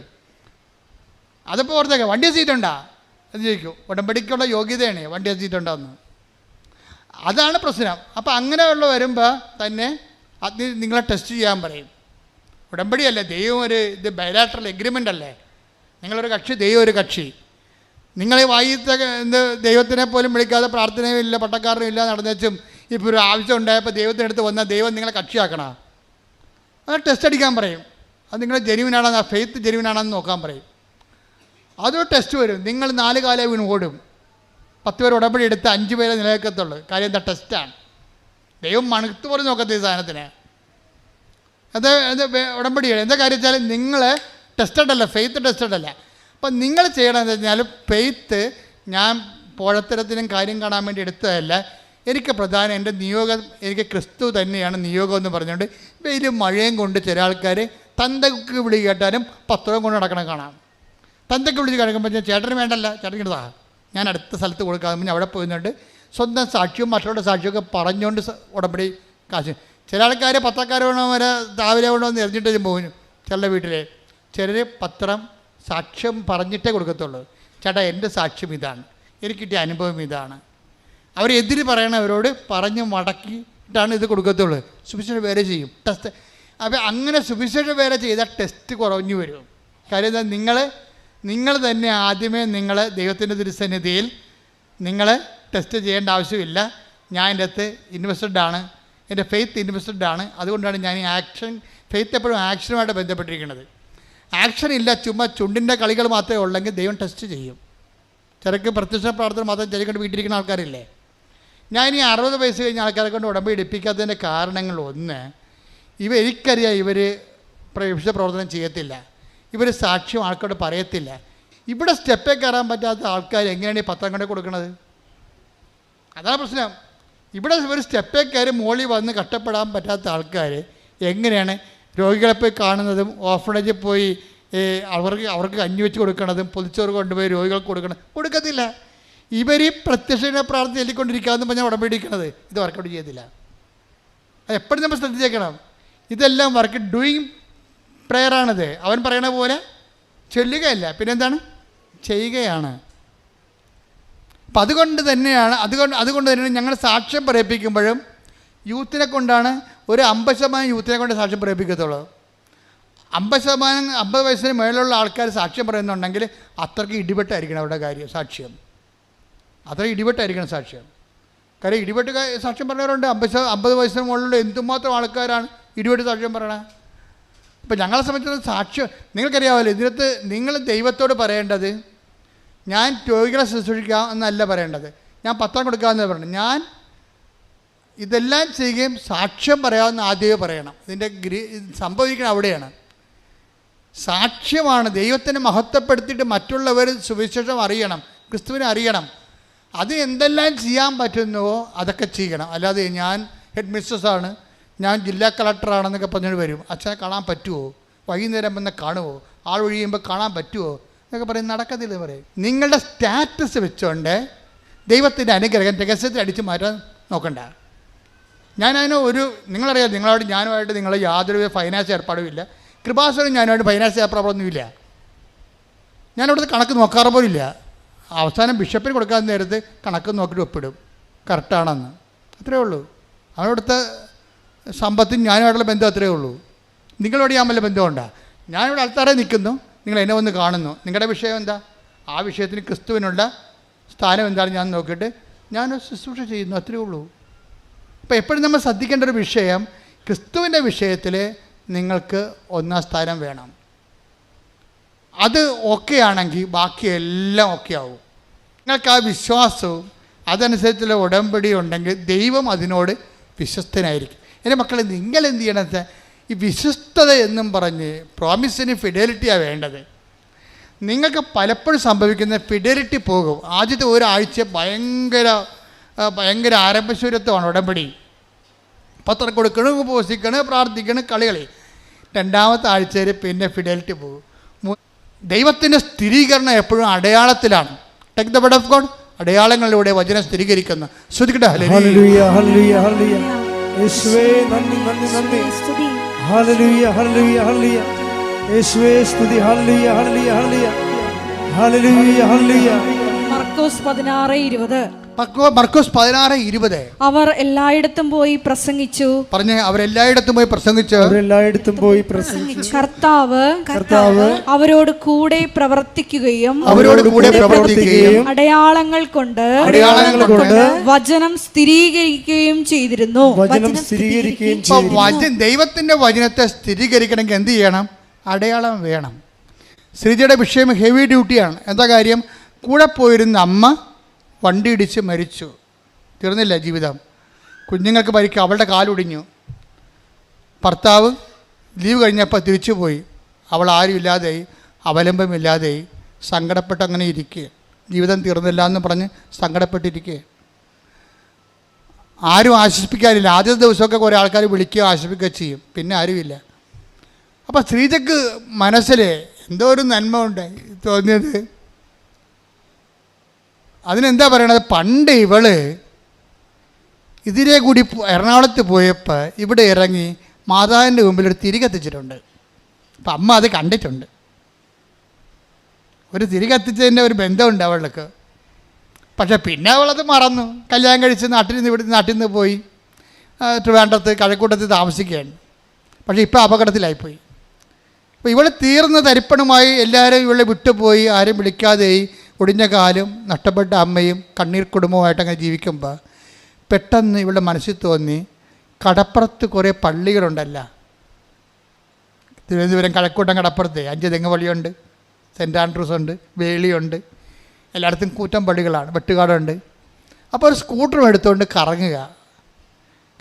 അതിപ്പോൾ ഓർത്തേക്കാം വണ്ടിയെ സീറ്റ് ഉണ്ടാ എന്ന് ചോദിക്കും. ഉടമ്പടിക്കുള്ള യോഗ്യതയാണ് വണ്ടിയെ സീറ്റ് ഉണ്ടോയെന്ന് അതാണ് പ്രശ്നം. അപ്പോൾ അങ്ങനെയുള്ള വരുമ്പോൾ തന്നെ അത് നിങ്ങളെ ടെസ്റ്റ് ചെയ്യാൻ പറയും. ഉടമ്പടിയല്ലേ ദൈവം ഒരു ഇത് ബയലാട്രൽ എഗ്രിമെന്റ് അല്ലേ? നിങ്ങളൊരു കക്ഷി ദൈവം ഒരു കക്ഷി. നിങ്ങളെ വായിത്ത എന്ത് ദൈവത്തിനെ പോലും വിളിക്കാതെ പ്രാർത്ഥനയും ഇല്ല പട്ടക്കാരനും ഇല്ല നടന്നേച്ചും ഇപ്പോൾ ഒരു ആവശ്യം ഉണ്ടായപ്പോൾ ദൈവത്തിനടുത്ത് വന്നാൽ ദൈവം നിങ്ങളെ കക്ഷിയാക്കണ. അത് ടെസ്റ്റ് അടിക്കാൻ പറയും. അത് നിങ്ങൾ ജെനുവിനാണെന്ന് ഫെയ്ത്ത് ജെനുവിനാണെന്ന് നോക്കാൻ പറയും. അതൊരു ടെസ്റ്റ് വരും. നിങ്ങൾ നാല് കാലേ വീണ് ഓടും. പത്ത് പേർ ഉടമ്പടി എടുത്ത് അഞ്ച് പേരെ നിലനിൽക്കത്തുള്ളൂ. കാര്യം എന്താ ടെസ്റ്റാണ് ദൈവം മണുത്ത് പോലും നോക്കത്ത ഈ സാധനത്തിന്. അത് അത് ഉടമ്പടി എന്താ കാര്യം വെച്ചാൽ നിങ്ങൾ ടെസ്റ്റഡ് അല്ല ഫെയ്ത്ത് ടെസ്റ്റഡ് അല്ല അപ്പം നിങ്ങൾ ചെയ്യണമെന്ന് വെച്ചാൽ ഫെയ്ത്ത് ഞാൻ പോഴത്തരത്തിനും കാര്യം കാണാൻ വേണ്ടി എടുത്തതല്ല. എനിക്ക് പ്രധാനം എന്റെ നിയോഗം എനിക്ക് ക്രിസ്തു തന്നെയാണ് നിയോഗം എന്ന് പറഞ്ഞുകൊണ്ട് വെയിലും മഴയും കൊണ്ട് ചില ആൾക്കാർ തന്തക്ക് വിളി കേട്ടാലും പത്രം കൊണ്ട് നടക്കണം കാണാം. തന്തയ്ക്ക് വിളിച്ച് കിടക്കുമ്പോൾ ചേട്ടന് വേണ്ടല്ല. ചേട്ടൻ കിട്ടാ ഞാൻ അടുത്ത സ്ഥലത്ത് കൊടുക്കാതെ പിന്നെ അവിടെ പോയിരുന്നുണ്ട് സ്വന്തം സാക്ഷിയും മറ്റുള്ള സാക്ഷിയൊക്കെ പറഞ്ഞുകൊണ്ട് ഉടമ്പടി കാശ്. ചില ആൾക്കാർ പത്രക്കാർ വേണോ വരെ രാവിലെ വേണോ എന്ന് എറിഞ്ഞിട്ട് പോകുന്നു ചില വീട്ടിൽ ചിലർ പത്രം സാക്ഷ്യം പറഞ്ഞിട്ടേ കൊടുക്കത്തുള്ളൂ. ചേട്ടാ എന്റെ സാക്ഷ്യം ഇതാണ്. എനിക്ക് കിട്ടിയ അനുഭവം ഇതാണ്. അവരെതിര് പറയണവരോട് പറഞ്ഞ് മടക്കിയിട്ടാണ് ഇത് കൊടുക്കത്തുള്ളൂ. സുവിശേഷ വേല ചെയ്യും. ടെസ്റ്റ് അപ്പോൾ അങ്ങനെ സുവിശേഷ വേല ചെയ്താൽ ടെസ്റ്റ് കുറഞ്ഞു വരും. കാര്യം എന്താ? നിങ്ങൾ നിങ്ങൾ തന്നെ ആദ്യമേ നിങ്ങൾ ദൈവത്തിന്റെ ദുരുസന്നിധിയിൽ നിങ്ങൾ ടെസ്റ്റ് ചെയ്യേണ്ട ആവശ്യമില്ല. ഞാൻ എന്റെ അകത്ത് ഇൻവെസ്റ്റഡ് ആണ്. എന്റെ ഫെയ്ത്ത് ഇൻവെസ്റ്റഡ് ആണ്. അതുകൊണ്ടാണ് ഞാൻ ഈ ആക്ഷൻ ഫെയ്ത്ത് എപ്പോഴും ആക്ഷനുമായിട്ട് ബന്ധപ്പെട്ടിരിക്കുന്നത്. ആക്ഷൻ ഇല്ല ചുമ്മാ ചുണ്ടിന്റെ കളികൾ മാത്രമേ ഉള്ളെങ്കിൽ ദൈവം ടെസ്റ്റ് ചെയ്യും. ചിലക്ക് പ്രത്യക്ഷ പ്രാർത്ഥന മാത്രം ചിലക്കൊണ്ട് വീട്ടിലിരിക്കുന്ന ആൾക്കാരില്ലേ? ഞാൻ ഈ അറുപത് വയസ്സ് കഴിഞ്ഞ ആൾക്കാരെ കൊണ്ട് ഉടമ്പടി എടുപ്പിക്കാത്തതിന്റെ കാരണങ്ങൾ ഒന്ന് ഇവ എനിക്കറിയാം ഇവർ വിഷ പ്രവർത്തനം ചെയ്യത്തില്ല. ഇവർ സാക്ഷ്യം ആൾക്കാരോട് പറയത്തില്ല. ഇവിടെ സ്റ്റെപ്പേ കയറാൻ പറ്റാത്ത ആൾക്കാർ എങ്ങനെയാണ് ഈ പത്രം കൊണ്ട് കൊടുക്കുന്നത് അതാണ് പ്രശ്നം. ഇവിടെ ഒരു സ്റ്റെപ്പേ കയറി മോളി വന്ന് കഷ്ടപ്പെടാൻ പറ്റാത്ത ആൾക്കാർ എങ്ങനെയാണ് രോഗികളെ പോയി കാണുന്നതും ഓഫണേജിൽ പോയി അവർക്ക് അവർക്ക് കഞ്ഞി വെച്ച് കൊടുക്കണതും പൊതിച്ചോറ് കൊണ്ടുപോയി രോഗികൾക്ക് കൊടുക്കണം കൊടുക്കത്തില്ല. ഇവർ പ്രത്യക്ഷ പ്രാർത്ഥന ചൊല്ലിക്കൊണ്ടിരിക്കാമെന്ന് പറഞ്ഞാൽ ഉടമ്പടിക്കുന്നത് ഇത് വർക്കൗട്ട് ചെയ്യത്തില്ല. അത് എപ്പോഴും നമ്മൾ ശ്രദ്ധിച്ചേക്കണം. ഇതെല്ലാം വർക്ക് ഡൂയിങ് പ്രെയറാണിത് അവൻ പറയണ പോലെ ചൊല്ലുകയല്ല. പിന്നെന്താണ്? ചെയ്യുകയാണ്. അപ്പം അതുകൊണ്ട് തന്നെയാണ് അതുകൊണ്ട് അതുകൊണ്ട് തന്നെയാണ് ഞങ്ങൾ സാക്ഷ്യം പറയിപ്പിക്കുമ്പോഴും യൂത്തിനെ കൊണ്ടാണ് ഒരു അമ്പത് ശതമാനം യൂത്തിനെ കൊണ്ട് സാക്ഷ്യം പറയിപ്പിക്കത്തുള്ളൂ. അമ്പത് ശതമാനം അമ്പത് വയസ്സിന് മേലുള്ള ആൾക്കാർ സാക്ഷ്യം പറയുന്നുണ്ടെങ്കിൽ അത്രയ്ക്ക് ഇടിപെട്ടായിരിക്കണം അവരുടെ കാര്യം സാക്ഷ്യം. അത്ര ഇടിവെട്ടായിരിക്കണം സാക്ഷ്യം. കാര്യം ഇടിവെട്ട് സാക്ഷ്യം പറഞ്ഞവരുണ്ട്. അമ്പത് അമ്പത് വയസ്സിന് മുകളിലുള്ള എന്തുമാത്രം ആൾക്കാരാണ് ഇടിവെട്ട് സാക്ഷ്യം പറയണത് ഇപ്പം ഞങ്ങളെ സംബന്ധിച്ചിടത്തോളം സാക്ഷ്യം നിങ്ങൾക്കറിയാമല്ലോ ഇതിനകത്ത് നിങ്ങൾ ദൈവത്തോട് പറയേണ്ടത് ഞാൻ രോഗികളെ ശുശ്രൂഷിക്കാം എന്നല്ല പറയേണ്ടത്. ഞാൻ പത്രം കൊടുക്കാമെന്ന് പറയണം. ഞാൻ ഇതെല്ലാം ചെയ്യുകയും സാക്ഷ്യം പറയാമെന്ന് ആദ്യമേ പറയണം. ഇതിന്റെ ഗ്രീ സംഭവിക്കണം അവിടെയാണ്. സാക്ഷ്യമാണ് ദൈവത്തിനെ മഹത്വപ്പെടുത്തിയിട്ട് മറ്റുള്ളവർ സുവിശേഷം അറിയണം ക്രിസ്തുവിനെ അറിയണം. അത് എന്തെല്ലാം ചെയ്യാൻ പറ്റുന്നുവോ അതൊക്കെ ചെയ്യണം. അല്ലാതെ ഞാൻ ഹെഡ് മിസ്സസ്സാണ് ഞാൻ ജില്ലാ കളക്ടറാണെന്നൊക്കെ പറഞ്ഞിട്ട് വരും. അച്ഛനെ കാണാൻ പറ്റുമോ വൈകുന്നേരം വന്ന് കാണുമോ ആൾ ഒഴിയുമ്പോൾ കാണാൻ പറ്റുമോ എന്നൊക്കെ പറയും. നടക്കത്തില്ല പറയും. നിങ്ങളുടെ സ്റ്റാറ്റസ് വെച്ചുകൊണ്ട് ദൈവത്തിന്റെ അനുഗ്രഹം രഹസ്യത്തിൽ അടിച്ചു മാറ്റാൻ നോക്കണ്ട. ഞാനതിന് ഒരു നിങ്ങളറിയാം നിങ്ങളോട് ഞാനുമായിട്ട് നിങ്ങൾ യാതൊരു ഫൈനാൻസ് ഏർപ്പാടും ഇല്ല. കൃപാസനം ഞാനുമായിട്ട് ഫൈനാൻസ് ഏർപ്പാടൊന്നുമില്ല. ഞാനവിടുത്തെ കണക്ക് നോക്കാറ് ഇല്ല. അവസാനം ബിഷപ്പിന് കൊടുക്കാൻ നേരത്ത് കണക്ക് നോക്കിയിട്ട് ഒപ്പിടും. കറക്റ്റാണെന്ന് അത്രയേ ഉള്ളൂ. അവനവിടുത്തെ സമ്പത്തും ഞാനുമായിട്ടുള്ള ബന്ധം അത്രയേ ഉള്ളൂ. നിങ്ങളോട് ഞാൻ വല്ല ബന്ധമുണ്ടോ ഞാനിവിടെ ആൾക്കാരെ നിൽക്കുന്നു. നിങ്ങൾ എന്നെ വന്ന് കാണുന്നു. നിങ്ങളുടെ വിഷയം എന്താ? ആ വിഷയത്തിന് ക്രിസ്തുവിനുള്ള സ്ഥാനം എന്താണ് ഞാൻ നോക്കിയിട്ട് ഞാൻ ശുശ്രൂഷ ചെയ്യുന്നു. അത്രയേ ഉള്ളൂ. അപ്പോൾ എപ്പോഴും നമ്മൾ ശ്രദ്ധിക്കേണ്ട ഒരു വിഷയം ക്രിസ്തുവിന്റെ വിഷയത്തിൽ നിങ്ങൾക്ക് ഒന്നാം സ്ഥാനം വേണം. അത് ഓക്കെ ആണെങ്കിൽ ബാക്കി എല്ലാം ഓക്കെ ആവും. നിങ്ങൾക്ക് ആ വിശ്വാസവും അതനുസരിച്ചുള്ള ഉടമ്പടി ഉണ്ടെങ്കിൽ ദൈവം അതിനോട് വിശ്വസ്തനായിരിക്കും. എന്റെ മക്കളെ നിങ്ങൾ എന്ത് ചെയ്യണം വെച്ചാൽ ഈ വിശ്വസ്തത എന്നും പറഞ്ഞ് പ്രോമിസിന് ഫിഡലിറ്റിയാണ് വേണ്ടത്. നിങ്ങൾക്ക് പലപ്പോഴും സംഭവിക്കുന്ന ഫിഡലിറ്റി പോകും. ആദ്യത്തെ ഒരാഴ്ച ഭയങ്കര ഭയങ്കര ആരംഭശൂരത്വമാണ് ഉടമ്പടി. പത്രം കൊടുക്കണം ഉപവസിക്കണം പ്രാർത്ഥിക്കണം കളികളി. രണ്ടാമത്തെ ആഴ്ചയിൽ പിന്നെ ഫിഡലിറ്റി പോകും. ദൈവത്തിന്റെ സ്ഥിരീകരണം എപ്പോഴും അടയാളത്തിലാണ്. Take the bud of God അടയാളങ്ങളിലൂടെ വചനം സ്ഥിരീകരിക്കുന്ന. ഹല്ലേലൂയ മർക്കോസ് പതിനാറ് ഇരുപത്. മർക്കോസ് പതിനാറ് ഇരുപത്. അവർ എല്ലായിടത്തും പോയി പ്രസംഗിച്ചു. പറഞ്ഞ് അവരെല്ലായിടത്തും പോയി പ്രസംഗിച്ചു അവരെല്ലായിടത്തും പോയി പ്രസംഗിച്ചു. കർത്താവ് കർത്താവ് അവരോട് കൂടെ പ്രവർത്തിക്കുകയും അവരോട് കൂടെ പ്രവർത്തിക്കുകയും അടയാളങ്ങൾ കൊണ്ട് അടയാളങ്ങൾ കൊണ്ട് വചനം സ്ഥിരീകരിക്കുകയും ചെയ്തിരുന്നു. വചനം സ്ഥിരീകരിക്കുകയും വചനം ദൈവത്തിന്റെ വചനത്തെ സ്ഥിരീകരിക്കണമെങ്കിൽ എന്ത് ചെയ്യണം? അടയാളം വേണം. ശ്രീജയുടെ വിഷയം ഹെവി ഡ്യൂട്ടിയാണ്. എന്താ കാര്യം? കൂടെ പോയിരുന്ന അമ്മ വണ്ടി ഇടിച്ച് മരിച്ചു. തീർന്നില്ല ജീവിതം. കുഞ്ഞുങ്ങൾക്ക് പരിക്ക് അവളുടെ കാലൊടിഞ്ഞു. ഭർത്താവ് ലീവ് കഴിഞ്ഞപ്പോൾ തിരിച്ചു പോയി അവൾ ആരുമില്ലാതെയായി അവലംബമില്ലാതെയായി സങ്കടപ്പെട്ട് അങ്ങനെ ഇരിക്കുക ജീവിതം തീർന്നില്ല എന്ന് പറഞ്ഞ് സങ്കടപ്പെട്ടിരിക്കുക ആരും ആശ്വസിപ്പിക്കാനില്ല. ആദ്യത്തെ ദിവസമൊക്കെ കുറേ ആൾക്കാർ വിളിക്കുകയോ ആശ്വസിപ്പിക്കുകയോ ചെയ്യും. പിന്നെ ആരുമില്ല. അപ്പോൾ സ്ത്രീജക്ക് മനസ്സിൽ എന്തോ ഒരു നന്മ ഉണ്ട് തോന്നിയത്. അതിനെന്താ പറയണത്? പണ്ട് ഇവൾ ഇതിരെ കൂടി എറണാകുളത്ത് പോയപ്പോൾ ഇവിടെ ഇറങ്ങി മാതാവിന്റെ മുമ്പിൽ ഒരു തിരി കത്തിച്ചിട്ടുണ്ട്. അപ്പം അമ്മ അത് കണ്ടിട്ടുണ്ട്. ഒരു തിരി കത്തിച്ചതിന്റെ ഒരു ബന്ധമുണ്ട് അവൾക്ക്. പക്ഷെ പിന്നെ അവളത് മറന്നു. കല്യാണം കഴിച്ച് നാട്ടിൽ നിന്ന് ഇവിടെ നാട്ടിൽ നിന്ന് പോയി ട്രിവാൻഡ്രത്ത് കഴക്കൂട്ടത്ത് താമസിക്കുകയാണ്. പക്ഷേ ഇപ്പോൾ അപകടത്തിലായിപ്പോയി. അപ്പോൾ ഇവൾ തീർന്ന തരിപ്പണമായി എല്ലാവരും ഇവളെ വിട്ടുപോയി ആരും വിളിക്കാതെയായി. ഒടിഞ്ഞ കാലും നഷ്ടപ്പെട്ട അമ്മയും കണ്ണീർ കുടുംബവുമായിട്ട് അങ്ങനെ ജീവിക്കുമ്പോൾ പെട്ടെന്ന് ഇവളുടെ മനസ്സിൽ തോന്നി കടപ്പുറത്ത് കുറേ പള്ളികളുണ്ടല്ല. തിരുവനന്തപുരം കഴക്കൂട്ടം കടപ്പുറത്ത്. അഞ്ച് തെങ്ങ് പള്ളിയുണ്ട് സെന്റ് ആൻഡ്രൂസ് ഉണ്ട് വേളിയുണ്ട്. എല്ലായിടത്തും കൂറ്റം പള്ളികളാണ് വെട്ടുകാടുണ്ട്. അപ്പോൾ ഒരു സ്കൂട്ടറും എടുത്തുകൊണ്ട് കറങ്ങുക.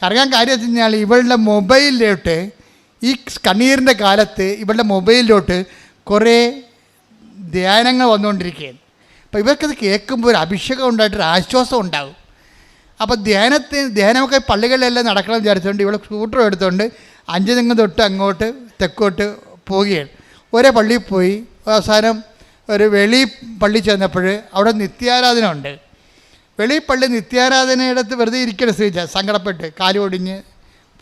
കറങ്ങാൻ കാര്യം വെച്ച് കഴിഞ്ഞാൽ ഇവളുടെ മൊബൈലിലോട്ട് ഈ കണ്ണീരിന്റെ കാലത്ത് ഇവളുടെ മൊബൈലിലോട്ട് കുറേ ധ്യാനങ്ങൾ വന്നുകൊണ്ടിരിക്കുകയാണ്. അപ്പോൾ ഇവർക്കത് കേൾക്കുമ്പോൾ ഒരു അഭിഷേകം ഉണ്ടായിട്ടൊരു ആശ്വാസം ഉണ്ടാകും. അപ്പോൾ ധ്യാനത്തിന് ധ്യാനമൊക്കെ പള്ളികളിലെല്ലാം നടക്കണം വിചാരിച്ചുകൊണ്ട് ഇവിടെ സ്കൂട്ടർ എടുത്തുകൊണ്ട് അഞ്ച് തെങ്ങ് തൊട്ട് അങ്ങോട്ട് തെക്കോട്ട് പോവുകയാണ്. ഒരേ പള്ളിയിൽ പോയി അവസാനം ഒരു വെളി പള്ളി ചെന്നപ്പോൾ അവിടെ നിത്യാരാധന ഉണ്ട്. വെളി പള്ളി നിത്യാരാധനയിടത്ത് വെറുതെ ഇരിക്കണം ശ്രീജ സങ്കടപ്പെട്ട് കാൽ ഒടിഞ്ഞ്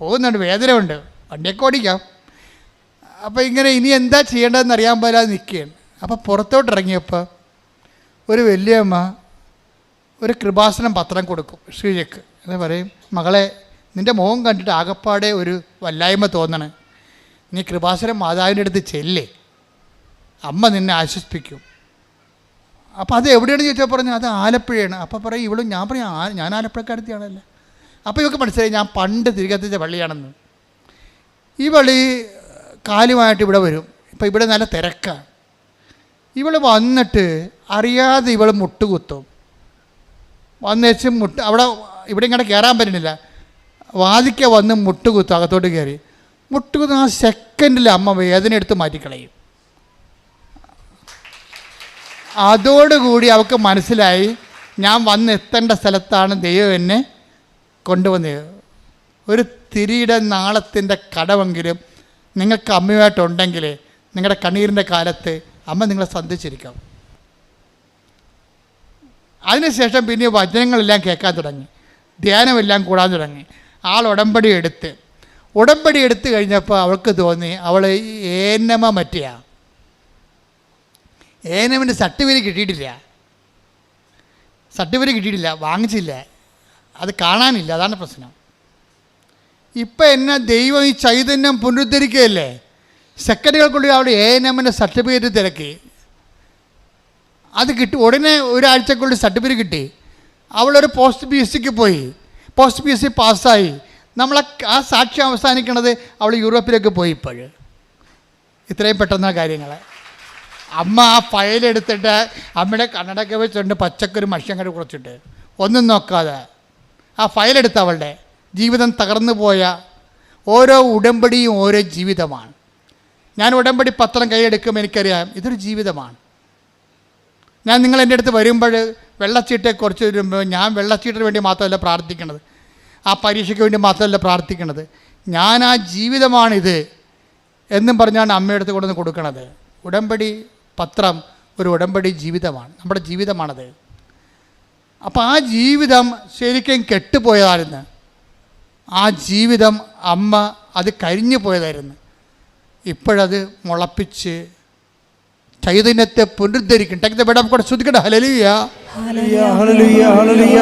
പോകുന്നുണ്ട് വേദനയുണ്ട് വണ്ടിയൊക്കെ ഓടിക്കാം. അപ്പോൾ ഇങ്ങനെ ഇനി എന്താ ചെയ്യേണ്ടതെന്ന് അറിയാൻ പാലാതെ നിൽക്കുകയാണ്. അപ്പോൾ പുറത്തോട്ട് ഇറങ്ങിയപ്പോൾ ഒരു വലിയമ്മ ഒരു കൃപാസനം പത്രം കൊടുക്കും ശ്രീജക്ക് എന്ന് പറയും മകളെ നിന്റെ മുഖം കണ്ടിട്ട് ആകപ്പാടെ ഒരു വല്ലായ്മ തോന്നണേ. നീ കൃപാസനം മാതാവിന്റെ അടുത്ത് ചെല്ലേ. അമ്മ നിന്നെ ആശ്വസിപ്പിക്കും. അപ്പോൾ അത് എവിടെയാണ് ചോദിച്ചാൽ പറഞ്ഞു അത് ആലപ്പുഴയാണ്. അപ്പോൾ പറയും ഇവളും ഞാൻ പറയും ആ ഞാൻ ആലപ്പുഴക്കാരത്തിയാണല്ലോ? അപ്പോൾ ഇവൾക്ക് മനസ്സിലായി ഞാൻ പണ്ട് തിരികത്തിച്ച പള്ളിയാണെന്ന്. ഈ പള്ളി കാലുമായിട്ട് ഇവിടെ വരും. ഇപ്പോൾ ഇവിടെ നല്ല തിരക്കാണ് ഇവൾ വന്നിട്ട് അറിയാതെ ഇവൾ മുട്ടുകുത്തും. വന്നേച്ച് മുട്ട് അവിടെ ഇവിടെ ഇങ്ങോട്ട് കയറാൻ പറ്റുന്നില്ല. വാതിക്ക വന്ന് മുട്ടുകുത്തും അകത്തോട്ട് കയറി മുട്ടുകുത്തും ആ സെക്കൻഡിൽ അമ്മ വേദന എടുത്ത് മാറ്റിക്കളയും. അതോടുകൂടി അവൾക്ക് മനസ്സിലായി ഞാൻ വന്നെത്തേണ്ട സ്ഥലത്താണ് ദൈവം എന്നെ കൊണ്ടുവന്നത്. ഒരു തിരിയുടെ നാളത്തിന്റെ കടമെങ്കിലും നിങ്ങൾക്ക് അമ്മയുമായിട്ടുണ്ടെങ്കിൽ നിങ്ങളുടെ കണ്ണീരിന്റെ കാലത്ത് അമ്മ നിങ്ങളെ സന്ധിച്ചിരിക്കാം. അതിനുശേഷം പിന്നെ വചനങ്ങളെല്ലാം കേൾക്കാൻ തുടങ്ങി. ധ്യാനമെല്ലാം കൂടാൻ തുടങ്ങി. ആൾ ഉടമ്പടി എടുത്ത്. ഉടമ്പടി എടുത്തു കഴിഞ്ഞപ്പോൾ അവൾക്ക് തോന്നി അവൾ ഏനമ മറ്റിയാ. ഏനമിന്റെ സർട്ടിഫിക്കറ്റ് കിട്ടിയിട്ടില്ല. സർട്ടിഫിക്കറ്റ് കിട്ടിയിട്ടില്ല വാങ്ങിച്ചില്ല. അത് കാണാനില്ല അതാണ് പ്രശ്നം. ഇപ്പം എന്നെ ദൈവം ഈ ചൈതന്യം പുനരുദ്ധരിക്കുകയല്ലേ? സെക്കൻഡുകൾക്കുള്ളിൽ അവിടെ എ എൻ എമ്മിന്റെ സർട്ടിഫിക്കറ്റ് തിരക്കി. അത് കിട്ടി. ഉടനെ ഒരാഴ്ചക്കുള്ളിൽ സർട്ടിഫിക്കറ്റ് കിട്ടി. അവളൊരു പോസ്റ്റ് പി എസ് സിക്ക് പോയി. പോസ്റ്റ് പി എസ് സി പാസ്സായി. നമ്മളെ ആ സാക്ഷ്യം അവസാനിക്കണത് അവൾ യൂറോപ്പിലേക്ക് പോയി ഇപ്പോൾ ഇത്രയും പെട്ടെന്ന കാര്യങ്ങൾ അമ്മ ആ ഫയലെടുത്തിട്ട് അമ്മയുടെ കണ്ണടക്ക വെച്ചിട്ടുണ്ട് പച്ചക്കൊരു മഷിയങ്ങട് കുറച്ചിട്ട്. ഒന്നും നോക്കാതെ. ആ ഫയലെടുത്ത അവളുടെ. ജീവിതം തകർന്നു പോയ ഓരോ ഉടമ്പടിയും ഓരോ ജീവിതമാണ്. ഞാൻ ഉടമ്പടി പത്രം കൈയെടുക്കും എനിക്കറിയാം. ഇതൊരു ജീവിതമാണ്. ഞാൻ നിങ്ങൾ എന്റെ അടുത്ത് വരുമ്പോൾ വെള്ളച്ചീട്ടെ കുറച്ച് വരുമ്പോൾ ഞാൻ വെള്ളച്ചീട്ടിന് വേണ്ടി മാത്രമല്ല പ്രാർത്ഥിക്കണത്. ആ പരീക്ഷയ്ക്ക് വേണ്ടി മാത്രമല്ല പ്രാർത്ഥിക്കണത്. ഞാൻ ആ ജീവിതമാണിത് എന്നും പറഞ്ഞാണ് അമ്മയുടെ അടുത്ത് കൊണ്ടുവന്ന് കൊടുക്കണത്. ഉടമ്പടി പത്രം ഒരു ഉടമ്പടി ജീവിതമാണ്. നമ്മുടെ ജീവിതമാണത്. അപ്പോൾ ആ ജീവിതം ശരിക്കും കെട്ടുപോയതായിരുന്നു. ആ ജീവിതം അമ്മ അത് കരിഞ്ഞു പോയതായിരുന്നു ഇപ്പോഴത് മുളപ്പിച്ച് ചൈതന്യത്തെ പുനരുദ്ധരിക്കും. ടക്ക് ഇവിടെ കൂടെ ശ്രദ്ധിക്കട്ടെ. Hallelujah hallelujah, hallelujah,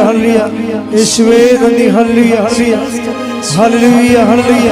hallelujah, hallelujah.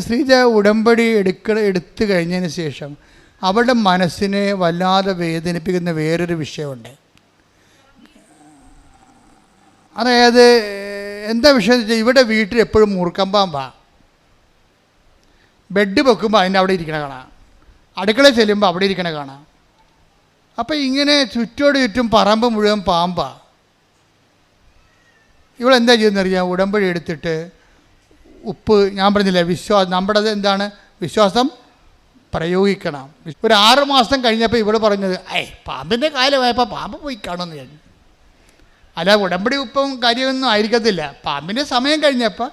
Sreeja ഉടമ്പടി എടുക്ക എടുത്തു കഴിഞ്ഞതിന് ശേഷം അവളുടെ മനസ്സിനെ വല്ലാതെ വേദനിപ്പിക്കുന്ന വേറൊരു വിഷയമുണ്ട്. അതായത് എന്താ വിഷയം വെച്ചാൽ ഇവിടെ വീട്ടിൽ എപ്പോഴും മൂർക്കം പാമ്പാ ബെഡ് വെക്കുമ്പോൾ അതിന്റെ അവിടെ ഇരിക്കണ കാണാം. അടുക്കള ചെല്ലുമ്പോൾ അവിടെ ഇരിക്കണ കാണാം. അപ്പോൾ ഇങ്ങനെ ചുറ്റോട് ചുറ്റും പറമ്പ് മുഴുവൻ പാമ്പാ. ഇവളെന്താ ചെയ്യുന്നറിയാം? ഉടമ്പടി എടുത്തിട്ട് ഉപ്പ് ഞാൻ പറഞ്ഞില്ലേ വിശ്വാസം നമ്മുടെ എന്താണ്? വിശ്വാസം പ്രയോഗിക്കണം. ഒരു ആറ് മാസം കഴിഞ്ഞപ്പോൾ ഇവിടെ പറഞ്ഞത് ഏ പാമ്പിന്റെ കാലമായപ്പോൾ പാമ്പ് പോയി കാണുമെന്ന് കഴിഞ്ഞു അല്ല ഉടമ്പടി ഉപ്പും കാര്യമൊന്നും ആയിരിക്കത്തില്ല. പാമ്പിന്റെ സമയം കഴിഞ്ഞപ്പോൾ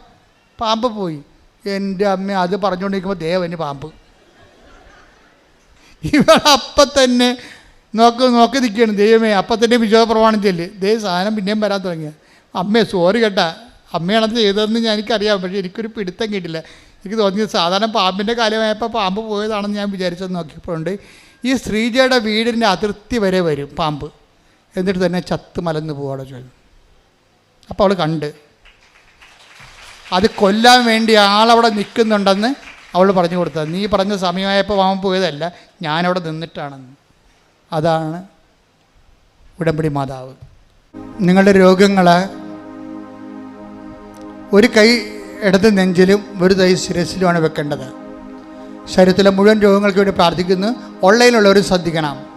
പാമ്പ് പോയി. എന്റെ അമ്മ അത് പറഞ്ഞുകൊണ്ടിരിക്കുമ്പോൾ ദേവന് പാമ്പ്. ഇവളപ്പം തന്നെ നോക്ക് നോക്കി നിൽക്കുകയാണ് ദൈവമേ അപ്പം തന്നെ വിശ്വാസ പ്രമാണം ചെല്ല് ദൈവം സാധനം പിന്നെയും വരാൻ തുടങ്ങിയ. അമ്മേ സോറി കേട്ടാ. അമ്മയാണത് ചെയ്തതെന്ന് ഞാൻ എനിക്കറിയാം പക്ഷേ എനിക്കൊരു പിടുത്തം കിട്ടില്ല. എനിക്ക് തോന്നിയത് സാധാരണ പാമ്പിന്റെ കാലമായപ്പോൾ പാമ്പ് പോയതാണെന്ന് ഞാൻ വിചാരിച്ചത് നോക്കിയപ്പോഴുണ്ട്. ഈ ശ്രീജയുടെ വീടിന്റെ അതിർത്തി വരെ വരും പാമ്പ്. എന്നിട്ട് തന്നെ ചത്ത് മലന്ന് പോവാടെ ചോദിച്ചു അപ്പോൾ അവൾ കണ്ട്. അത് കൊല്ലാൻ വേണ്ടി ആളവിടെ നിൽക്കുന്നുണ്ടെന്ന് അവൾ പറഞ്ഞു കൊടുത്തത്. നീ പറഞ്ഞ സമയമായപ്പോൾ പാമ്പ് പോയതല്ല ഞാനവിടെ നിന്നിട്ടാണെന്ന്. അതാണ് ഉടമ്പടി മാതാവ്. നിങ്ങളുടെ രോഗങ്ങൾ ഒരു കൈ ഇടത് നെഞ്ചിലും ഒരു കൈ ശിരസിലുമാണ് വെക്കേണ്ടത്. ശരീരത്തിലെ മുഴുവൻ രോഗങ്ങൾക്ക് വേണ്ടി പ്രാർത്ഥിക്കുന്നു. ഓൺലൈനിലുള്ളവർ ശ്രദ്ധിക്കണം.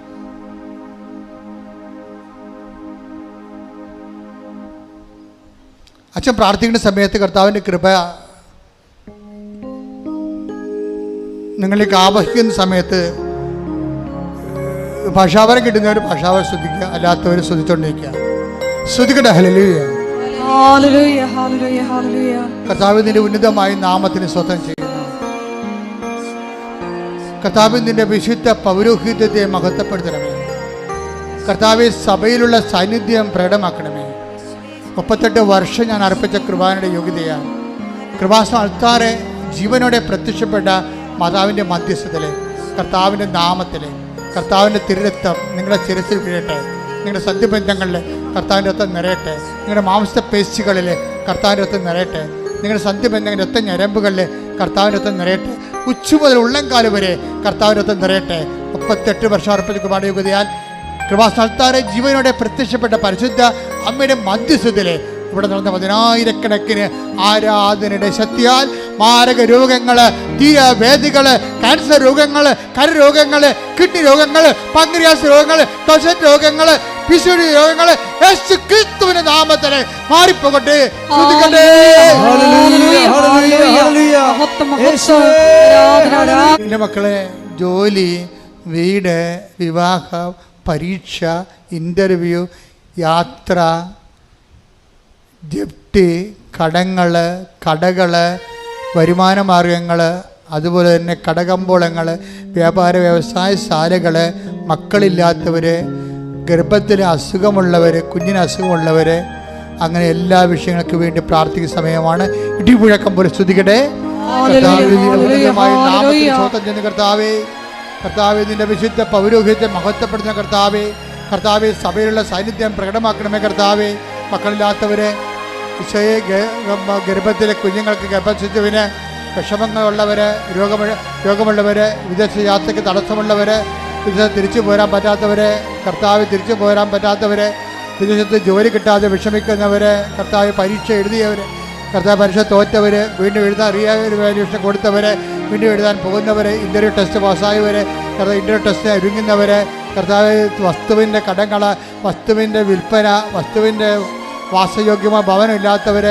അച്ഛൻ പ്രാർത്ഥിക്കുന്ന സമയത്ത് കർത്താവിന്റെ കൃപ നിങ്ങളിലേക്ക് ആവഹിക്കുന്ന സമയത്ത് ഭാഷാവരം കിട്ടുന്നവർ ഭാഷാവരം ശ്രദ്ധിക്കുക. അല്ലാത്തവർ ശ്രദ്ധിച്ചുകൊണ്ടിരിക്കുക ശ്രദ്ധിക്കട്ടെ? ഹലലുയ കർത്താവിന്റെ ഉന്നതമായ നാമത്തിന് സ്വന്തം ചെയ്യുന്നു കർത്താവിന്റെ വിശുദ്ധ പൗരോഹിത്യത്തെ മഹത്വപ്പെടുത്തണമേ. കർത്താവ് സഭയിലുള്ള സാന്നിധ്യം പ്രകടമാക്കണമേ. മുപ്പത്തെട്ട് വർഷം ഞാൻ അർപ്പിച്ച കൃപാനയുടെ യോഗ്യതയാണ് കൃപാസം അൾത്താറെ ജീവനോടെ പ്രത്യക്ഷപ്പെട്ട മാതാവിന്റെ മധ്യസ്ഥത്തിൽ കർത്താവിന്റെ നാമത്തിൽ കർത്താവിന്റെ തിരുരക്തം നിങ്ങളുടെ ശിരസിൽ വീഴട്ടെ. നിങ്ങളുടെ സദ്യബന്ധങ്ങളിൽ കർത്താവിന്റെ രക്തം നിറയട്ടെ. നിങ്ങളുടെ മാംസ പേശികളിൽ കർത്താവിന്റെ രക്തം നിറയട്ടെ. നിങ്ങളുടെ സദ്യബന്ധങ്ങളുടെ രക്തം ഞരമ്പുകളിൽ കർത്താവിന്റെ രക്തം നിറയട്ടെ. ഉച്ച മുതൽ ഉള്ളംകാൽ വരെ കർത്താവിന്റെ രക്തം നിറയട്ടെ. മുപ്പത്തെട്ട് വർഷം അർപ്പിച്ച കൃപാന യോഗ്യതയാൽ കൃപാസ്ഥാനത്താറെ ജീവനോടെ പ്രത്യക്ഷപ്പെട്ട പരിശുദ്ധ അമ്മയുടെ മധ്യസ്ഥത്തിലെ ഇവിടെ നടന്ന പതിനായിരക്കണക്കിന് ആരാധനയുടെ ശക്തിയാൽ മാരക രോഗങ്ങൾ തീരവേദികൾ ക്യാൻസർ രോഗങ്ങൾ കരരോഗങ്ങൾ കിഡ്നി രോഗങ്ങൾ പങ്ക്രിയാസ് രോഗങ്ങൾ തൊഷറ്റ് രോഗങ്ങൾ പിശുടി രോഗങ്ങൾ യേശു ക്രിസ്തുവിന്റെ നാമത്തിൽ മാറിപ്പോകട്ടെ എന്റെ മക്കളെ ജോലി വീട് വിവാഹം പരീക്ഷ ഇന്റർവ്യൂ യാത്ര ജപ്തി കടങ്ങൾ കടകൾ വരുമാന മാർഗങ്ങൾ അതുപോലെ തന്നെ കടകമ്പോളങ്ങൾ വ്യാപാര വ്യവസായ ശാലകൾ മക്കളില്ലാത്തവർ ഗർഭത്തിൽ അസുഖമുള്ളവർ കുഞ്ഞിന് അസുഖമുള്ളവർ അങ്ങനെ എല്ലാ വിഷയങ്ങൾക്ക് വേണ്ടി പ്രാർത്ഥിക്കുന്ന സമയമാണ്. ഇടിമുഴക്കം പോലെ സ്തുതിക്കട്ടെ. കർത്താവേ, നിന്റെ ഉന്നതമായ നാമത്തിൽ സ്തോത്രം ചെയ്യുന്നു കർത്താവേ കർത്താവെ നിന്റെ വിശുദ്ധ പൗരോഹിത്യത്തെ മഹത്വപ്പെടുത്തുന്ന കർത്താവെ കർത്താവെ സഭയിലുള്ള സാന്നിധ്യം പ്രകടമാക്കണമേ കർത്താവെ. മക്കളില്ലാത്തവരെ ഈശോയെ ഗർഭത്തിലെ കുഞ്ഞുങ്ങൾക്ക് ഗർഭശിശുവിന് വിഷമങ്ങളുള്ളവർ രോഗമ രോഗമുള്ളവർ വിദേശ യാത്രയ്ക്ക് തടസ്സമുള്ളവർ വിദേശത്ത് തിരിച്ചു പോരാൻ പറ്റാത്തവരെ കർത്താവ് തിരിച്ചു പോരാൻ പറ്റാത്തവരെ വിദേശത്ത് ജോലി കിട്ടാതെ വിഷമിക്കുന്നവർ കർത്താവ് പരീക്ഷ എഴുതിയവർ കർത്താവ് പരീക്ഷ തോറ്റവർ വീണ്ടും എഴുതാൻ പരീക്ഷ കൊടുത്തവർ വീണ്ടും എഴുതാൻ പോകുന്നവർ ഇന്റർവ്യൂ ടെസ്റ്റ് പാസ്സായവർ കർത്താവ് ഇന്റർവ്യൂ ടെസ്റ്റ് ഒരുങ്ങുന്നവർ കർത്താവ് വസ്തുവിന്റെ കടങ്ങൾ വസ്തുവിന്റെ വിൽപ്പന വസ്തുവിന്റെ വാസയോഗ്യമായ ഭവനമില്ലാത്തവർ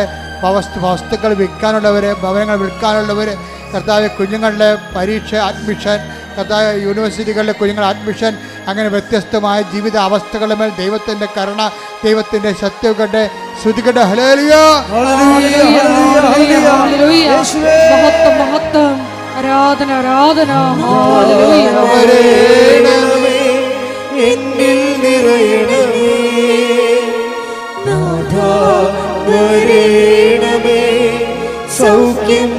വസ്തു വസ്തുക്കൾ വിൽക്കാനുള്ളവർ ഭവനങ്ങൾ വിൽക്കാനുള്ളവർ കർത്താവ് കുഞ്ഞുങ്ങളുടെ പരീക്ഷ അഡ്മിഷൻ കർത്താവ് യൂണിവേഴ്സിറ്റികളിലെ കുഞ്ഞുങ്ങൾ അഡ്മിഷൻ അങ്ങനെ വ്യത്യസ്തമായ ജീവിത അവസ്ഥകളുടെ മേൽ ദൈവത്തിന്റെ കരുണ ദൈവത്തിന്റെ ശക്തികളുടെ ശ്രുതികളുടെ ഹലേലിയോ ആരാധന ആരാധന. എന്നിൽ നിറയണമേ. നാഥ വരേണമേ സൗഖ്യം